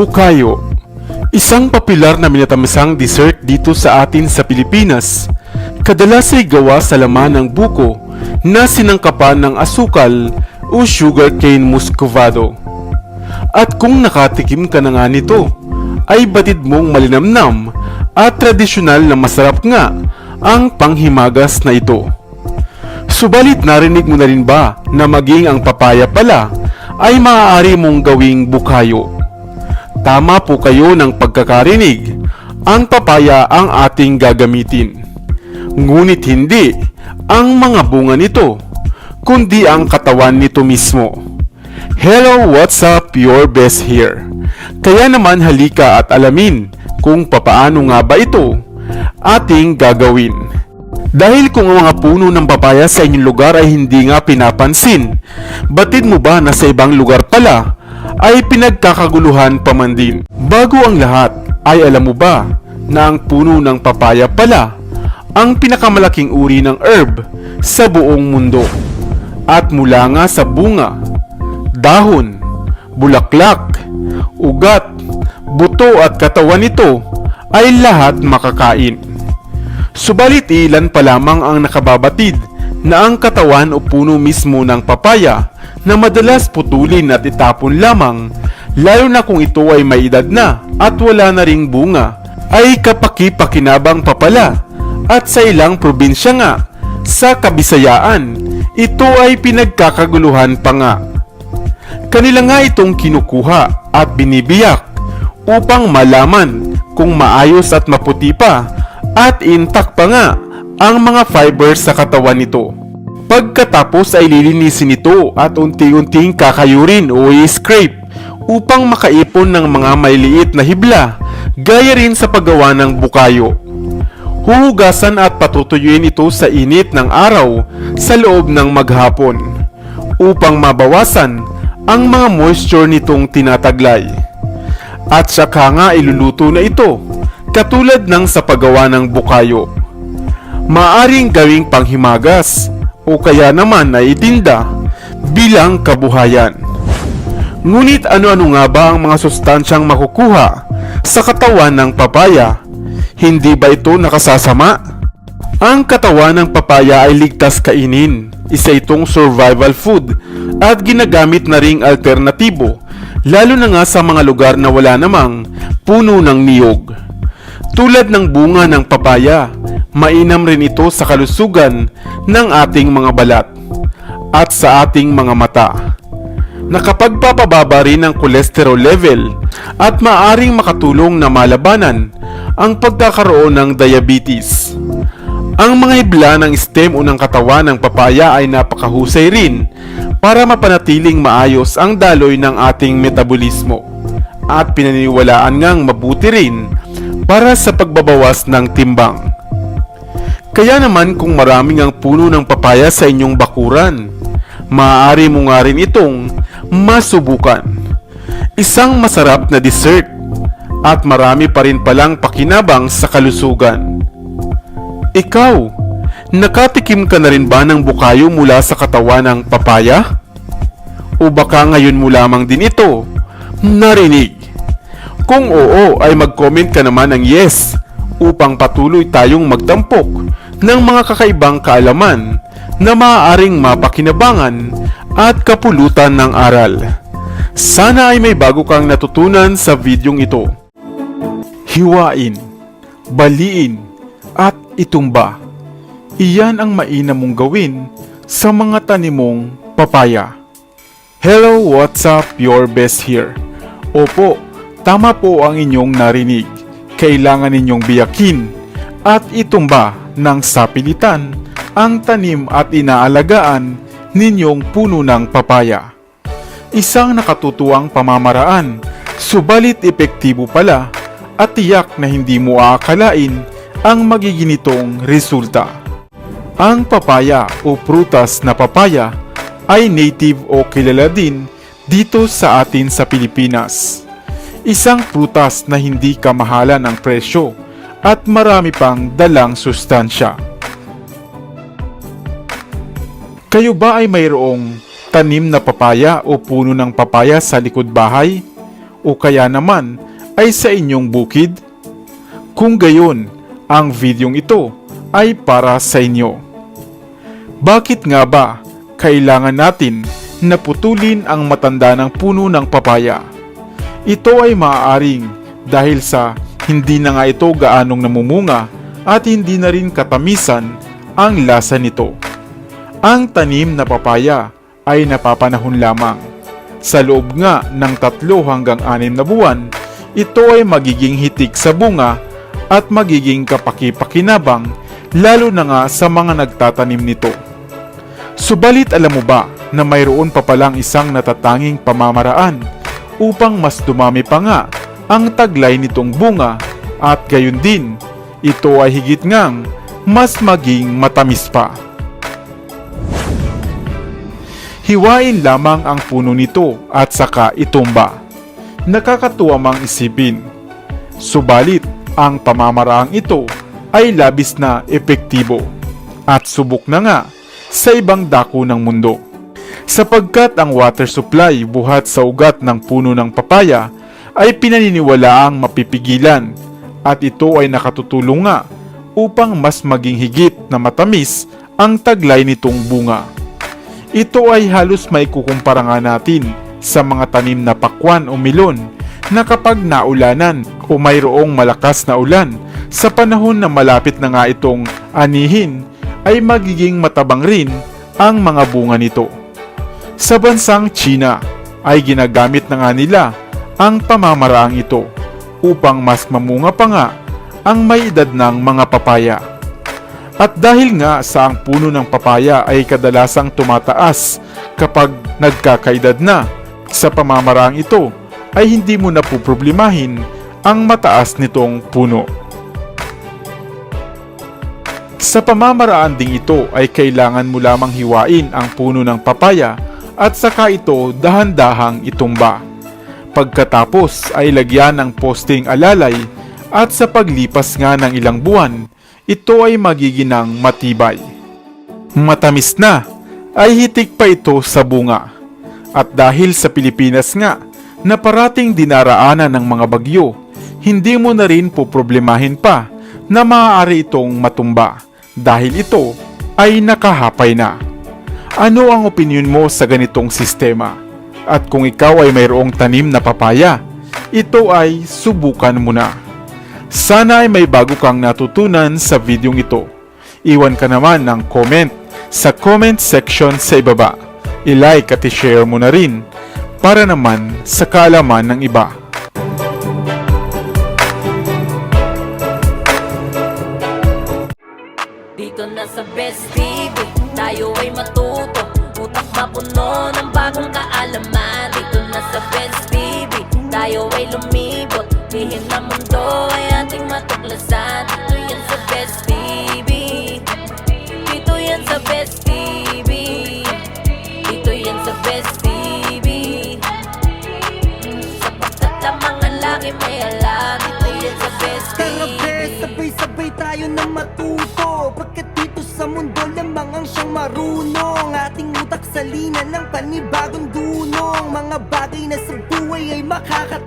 Bukayo Isang popular na minatamisang dessert dito sa atin sa Pilipinas. Kadalas ay gawa sa laman ng buko na sinangkapan ng asukal o sugarcane muscovado. At kung nakatikim ka na nga nito, ay batid mong malinamnam at tradisyonal na masarap nga ang panghimagas na ito. Subalit narinig mo na rin ba na maging ang papaya pala ay maaari mong gawing bukayo? Tama po kayo ng pagkakarinig. Ang papaya ang ating gagamitin. Ngunit hindi ang mga bunga nito, kundi ang katawan nito mismo. Hello, what's up? Your best here. Kaya naman halika at alamin kung papaano nga ba ito ating gagawin. Dahil kung ang mga puno ng papaya sa inyong lugar ay hindi nga pinapansin, batid mo ba na sa ibang lugar pala ay pinagkakaguluhan pa man din. Bago ang lahat, ay alam mo ba na ang puno ng papaya pala ang pinakamalaking uri ng herb sa buong mundo. At mula nga sa bunga, dahon, bulaklak, ugat, buto at katawan nito ay lahat makakain. Subalit ilan pa lamang ang nakababatid na ang katawan o puno mismo ng papaya na madalas putulin at itapon lamang lalo na kung ito ay may edad na at wala na ring bunga ay kapaki-pakinabang pa pala at sa ilang probinsya nga sa kabisayaan ito ay pinagkakaguluhan pa nga. Kanila nga itong kinukuha at binibiyak upang malaman kung maayos at maputi pa at intact pa nga ang mga fibers sa katawan nito. Pagkatapos ay lilinisin ito at unti-unting kakayurin o i-scrape upang makaipon ng mga maliliit na hibla gaya rin sa paggawa ng bukayo. Huhugasan at patutuyuin ito sa init ng araw sa loob ng maghapon upang mabawasan ang mga moisture nitong tinataglay. At saka nga iluluto na ito katulad ng sa paggawa ng bukayo. Maaring gawing panghimagas o kaya naman ay itinda bilang kabuhayan. Ngunit ano-ano nga ba ang mga sustansyang makukuha sa katawan ng papaya? Hindi ba ito nakasasama? Ang katawan ng papaya ay ligtas kainin. Isa itong survival food at ginagamit na ring alternatibo lalo na nga sa mga lugar na wala namang puno ng niyog. Tulad ng bunga ng papaya, mainam rin ito sa kalusugan ng ating mga balat at sa ating mga mata. Nakapagpapababa rin ng cholesterol level at maaring makatulong na malabanan ang pagkakaroon ng diabetes. Ang mga hibla ng stem o ng katawan ng papaya ay napakahusay rin para mapanatiling maayos ang daloy ng ating metabolismo at pinaniniwalaan ngang mabuti rin para sa pagbabawas ng timbang. Kaya naman kung maraming ang puno ng papaya sa inyong bakuran, maaari mo nga rin itong masubukan. Isang masarap na dessert at marami pa rin palang pakinabang sa kalusugan. Ikaw, nakatikim ka na rin ba ng bukayo mula sa katawan ng papaya? O baka ngayon mo lamang din ito narinig? Kung oo ay mag-comment ka naman ng yes upang patuloy tayong magtampok ng mga kakaibang kaalaman na maaaring mapakinabangan at kapulutan ng aral. Sana ay may bago kang natutunan sa videong ito. Hiwain, baliin, at itumba. Iyan ang mainam mong gawin sa mga tanimong papaya. Hello, what's up? Your best here. Opo, tama po ang inyong narinig. Kailangan ninyong biyakin at itumba ng sapilitan ang tanim at inaalagaan ninyong puno ng papaya. Isang nakatutuwang pamamaraan, subalit epektibo pala at tiyak na hindi mo aakalain ang magiging nitong resulta. Ang papaya o prutas na papaya ay native o kilala din dito sa atin sa Pilipinas. Isang prutas na hindi kamahalan ang presyo at marami pang dalang sustansya. Kayo ba ay mayroong tanim na papaya o puno ng papaya sa likod bahay? o kaya naman ay sa inyong bukid? Kung gayon, ang videong ito ay para sa inyo. Bakit nga ba kailangan natin na putulin ang matanda ng puno ng papaya? Ito ay maaaring dahil sa hindi na nga ito gaanong namumunga at hindi na rin katamisan ang lasa nito. Ang tanim na papaya ay napapanahon lamang. Sa loob nga ng tatlo hanggang anim na buwan, ito ay magiging hitik sa bunga at magiging kapaki-pakinabang lalo na nga sa mga nagtatanim nito. Subalit alam mo ba na mayroon pa palang isang natatanging pamamaraan upang mas dumami pa nga ang taglay nitong bunga at gayon din, ito ay higit ngang mas maging matamis pa. Hiwain lamang ang puno nito at saka itumba. Nakakatuwa mang isipin. Subalit, ang pamamaraang ito ay labis na epektibo at subok na nga sa ibang dako ng mundo. Sapagkat ang water supply buhat sa ugat ng puno ng papaya ay pinaniniwalaang mapipigilan at ito ay nakatutulong nga upang mas maging higit na matamis ang taglay nitong bunga. Ito ay halos may kukumpara nga natin sa mga tanim na pakwan o milon na kapag naulanan o mayroong malakas na ulan sa panahon na malapit na nga itong anihin ay magiging matabang rin ang mga bunga nito. Sa bansang China ay ginagamit na nga nila ang pamamaraang ito upang mas mamunga pa nga ang may edad ng mga papaya. At dahil nga sa ang puno ng papaya ay kadalasang tumataas kapag nagkakaedad na, sa pamamaraang ito ay hindi mo na puproblemahin ang mataas nitong puno. Sa pamamaraan ding ito ay kailangan mo lamang hiwain ang puno ng papaya at saka ito dahan-dahang itumba. Pagkatapos ay lagyan ng posting alalay at sa paglipas nga ng ilang buwan, ito ay magiginang matibay. Matamis na ay hitik pa ito sa bunga. At dahil sa Pilipinas nga na parating dinaraanan ng mga bagyo, hindi mo na rin poproblemahin pa na maaari itong matumba dahil ito ay nakahapay na. Ano ang opinion mo sa ganitong sistema? At kung ikaw ay mayroong tanim na papaya, ito ay subukan mo na. Sana ay may bago kang natutunan sa videong ito. Iwan ka naman ng comment sa comment section sa ibaba. I-like at i-share mo na rin para naman sa kaalaman ng iba. Dito na sa Best Ating utak sa linan ng panibagong dunong. Mga bagay na sa buhay ay makakat